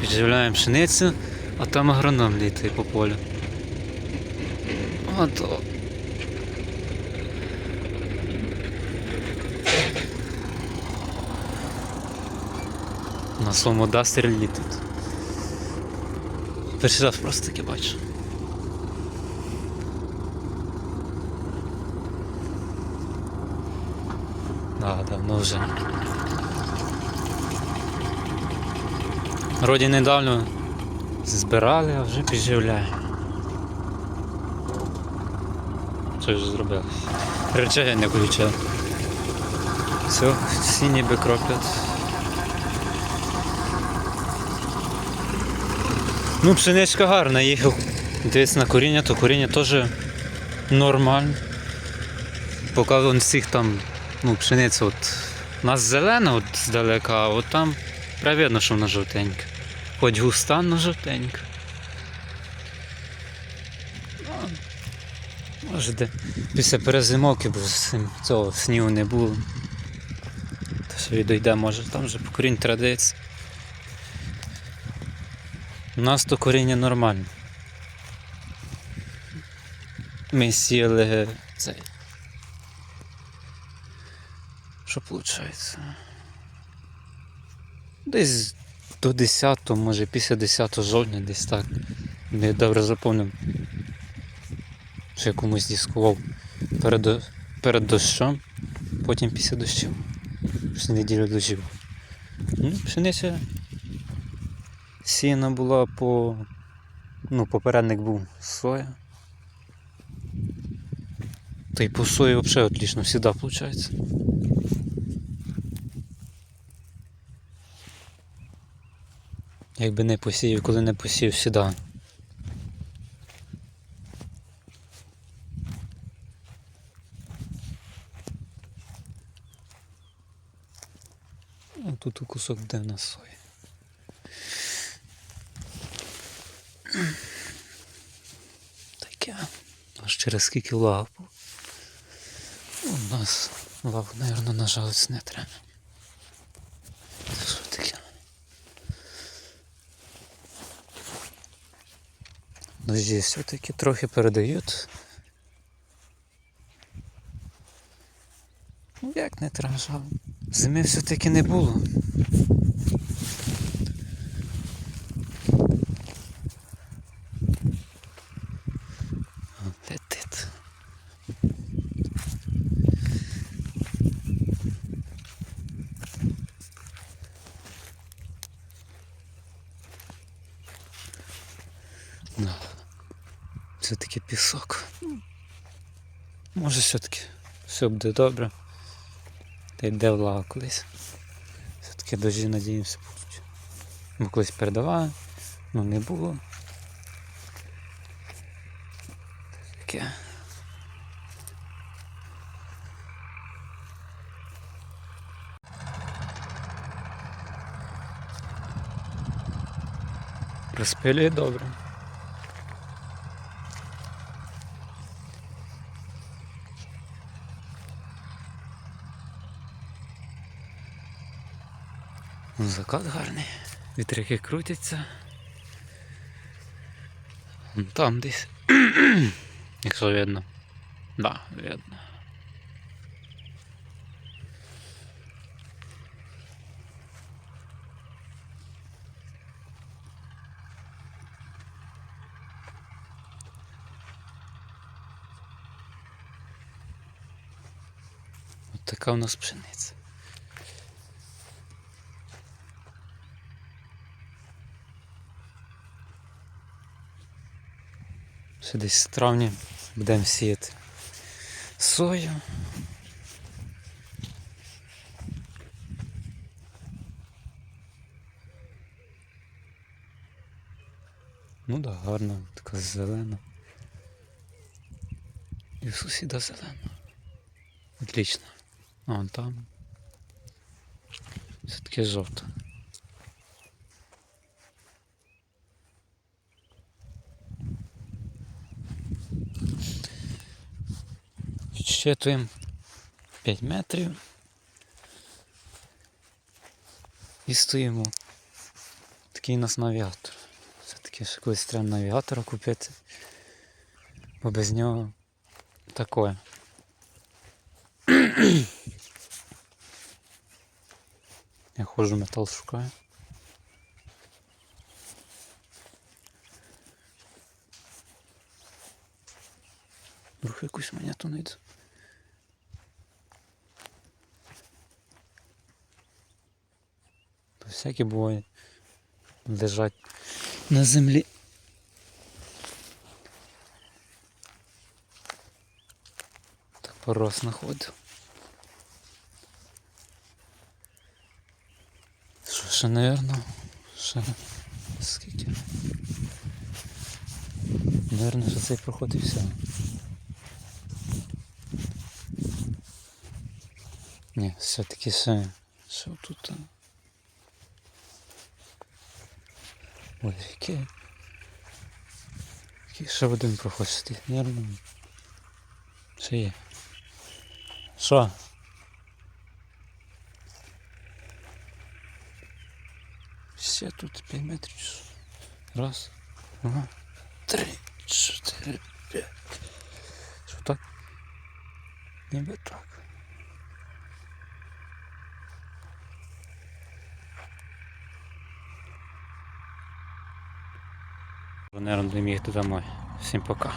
Підживляємо пшеницю, а там агроном літає по полю. Ото. На своєму дастері літить. Перший раз просто таке бачу. Да, давно вже. Вроді недавно збирали, а вже підживляє. Що ж зробив? Речей не включав. Все, всі ніби кроплять. Ну, пшеничка гарна, їхав. Дивись на коріння, то коріння теж нормально. Поки вон всіх там, ну, пшениця от. У нас зелена от здалека, а от там прям видно, що вона жовтенька. Хоч густа, але жовтенька. Ну, Може де після перезимовки, бо з цим цього снігу не було. Та що і дойде, може там вже по корінь традиція. У нас то коріння нормальне. Ми сіяли цей. Що виходить? Десь до 10, може після 10 жовтня, десь так. Не добре запомнив. Що я комусь дискував перед, перед дощом, потім після дощів. Після неділю дощів. Ну, пшениця сіяна була по. Ну, попередник був соя. Та й по сої взагалі отлично, завжди виходить. Якби не посів, коли не посів сюди. Тут у кусок де в нас сої. Таке. Аж через скільки лав був. У нас лав, мабуть, нажалиться не треба. Це що таке? Дожді все-таки трохи передають. Ну як не тражав? Зими все-таки не було. Все-таки пісок. Може все-таки все буде добре. Та йде влага колись. Все-таки дожді надіємося будуть. Бо колись передавали, ну не було. Таке. Розпилює добре. Закат гарний. Вітряки крутяться. Там десь. Якщо видно. Да, видно. От така у нас пшениця. Ще десь в травні будемо сіяти сою. Ну да, гарна, така зелена. І в сусіда зелена. Отлично. А вон там. Все таке жовте. Відщитуємо 5 метрів. І стоїмо такий у нас навігатор. Все-таки ще колись треба навігатора купити. Бо без нього таке. Я ходжу метал шукаю. Вдруг якусь монету знайду. Всякі буває лежать на землі. Так раз знаходив. Що ще, наверно, ще скільки? Наверно, що цей проход і все. Ні, все-таки ще, ще тут. Ой, який. Який ще один проход стоїть, наверно. Ще є. Що? Ще тут 5 метрів. Раз, два, три, чотири, п'ять. Що так? Ніби так. Наверное, будемо їхати домой. Всем пока.